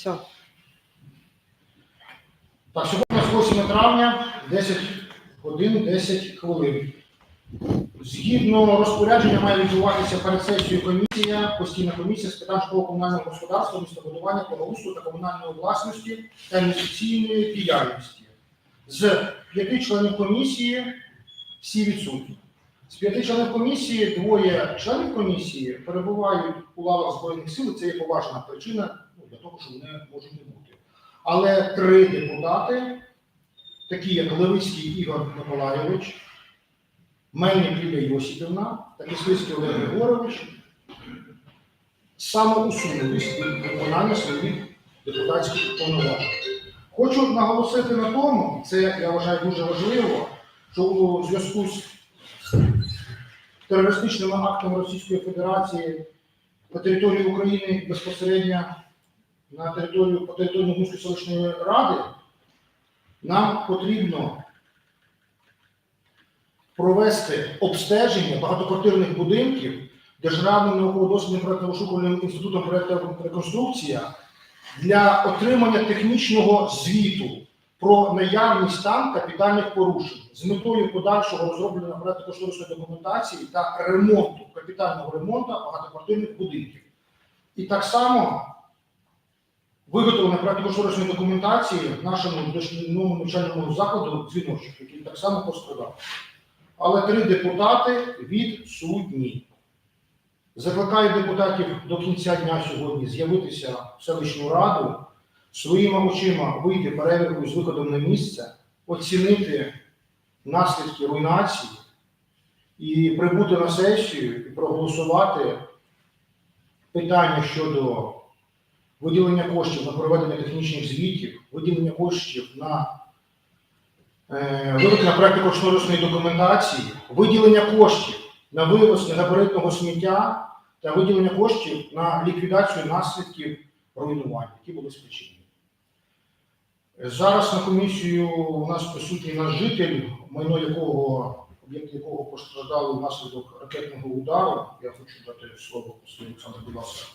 Все. Так, сьогодні у нас 8 травня, 10 годин 10 хвилин. Згідно розпорядження має відбуватися перед сесією комісія, постійна комісія з питань житлово-комунального господарства, містобудування, благоустрою та комунальної власності та інвестиційної діяльності. З п'яти членів комісії всі відсутні. З п'яти членів комісії двоє членів комісії перебувають у лавах Збройних сил. Це є поважна причина для того, що вони можуть не бути. Але три депутати, такі як Левицький Ігор Миколайович, Мельник Лілія Йосипівна та Кислицький Олег Григорович, самоусунулись від виконання своїх депутатських повноважень. Хочу наголосити на тому, це я вважаю дуже важливо, що у зв'язку з терористичними актами Російської Федерації на території України безпосередньо на територію по території Гуської селищної ради, нам потрібно провести обстеження багатоквартирних будинків Державним науково-дослідним проєктно-вишукувальним інститутом проєкту реконструкція для отримання технічного звіту про наявність там капітальних порушень з метою подальшого розроблення проєкту кошторисної документації та ремонту, капітального ремонту багатоквартирних будинків. І так само виготовлення проєкту кошторисної документації нашому дошкільному навчальному закладу дзвіночок, який так само пострадав. Але три депутати відсутні. Закликаю депутатів до кінця дня сьогодні з'явитися в селищну раду, своїми очима вийти перевіркою з виходом на місце, оцінити наслідки руйнації і прибути на сесію і проголосувати питання щодо виділення коштів на проведення технічних звітів, виділення коштів на е, виготовлення проєкту кошторисної документації, виділення коштів на вивоз негабаритного сміття та виділення коштів на ліквідацію наслідків руйнувань, які були спричинені. Зараз на комісію у нас присутній наш житель, майно якого, об'єкт якого постраждали внаслідок ракетного удару. Я хочу дати слово Олександру, будь ласка.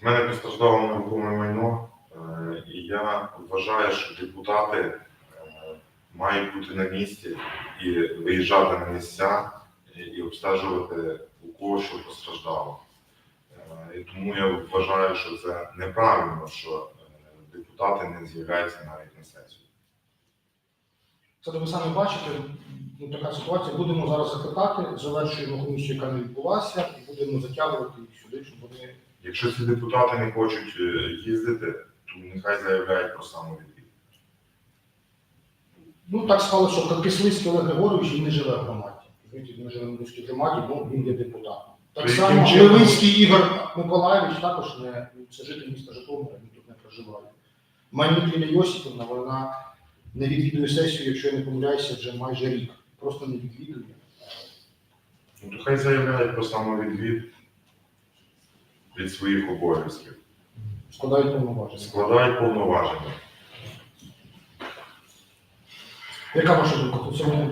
В мене постраждало нерухоме майно, е, і я вважаю, що депутати е, мають бути на місці і виїжджати на місця і- обстежувати у кого що постраждало. Е, І тому я вважаю, що це неправильно, що депутати не з'являються навіть на сесію. Це ви самі бачите, ну, така ситуація. Будемо зараз закликати, завершуємо комісію, яка не відбулася, і будемо затягувати їх сюди, щоб вони Якщо ці депутати не хочуть е, їздити, то нехай заявляють про самовідвід. Ну, так склалося, що Кислицький Олег Григорович він не живе в громаді. Він не живе в Львівській громаді, бо він є депутатом. Так само чином? Левицький Ігор Миколаївич також не це житель міста Житомира, він тут не проживає. Манік Лілія Йосипівна, вона не відвідує сесію, якщо я не помиляюся, вже майже рік. Просто не відвідує. Ну, то хай заявляють про самовідвід від своїх обов'язків. Складають повноваження. Складають повноваження. Яка ваша думка по цьому?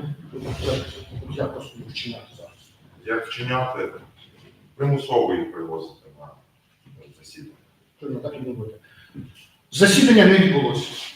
Як- просто вчиняти зараз? Як вчиняти? Примусово їх привозити на засідання. Так і робити. Засідання не відбулося.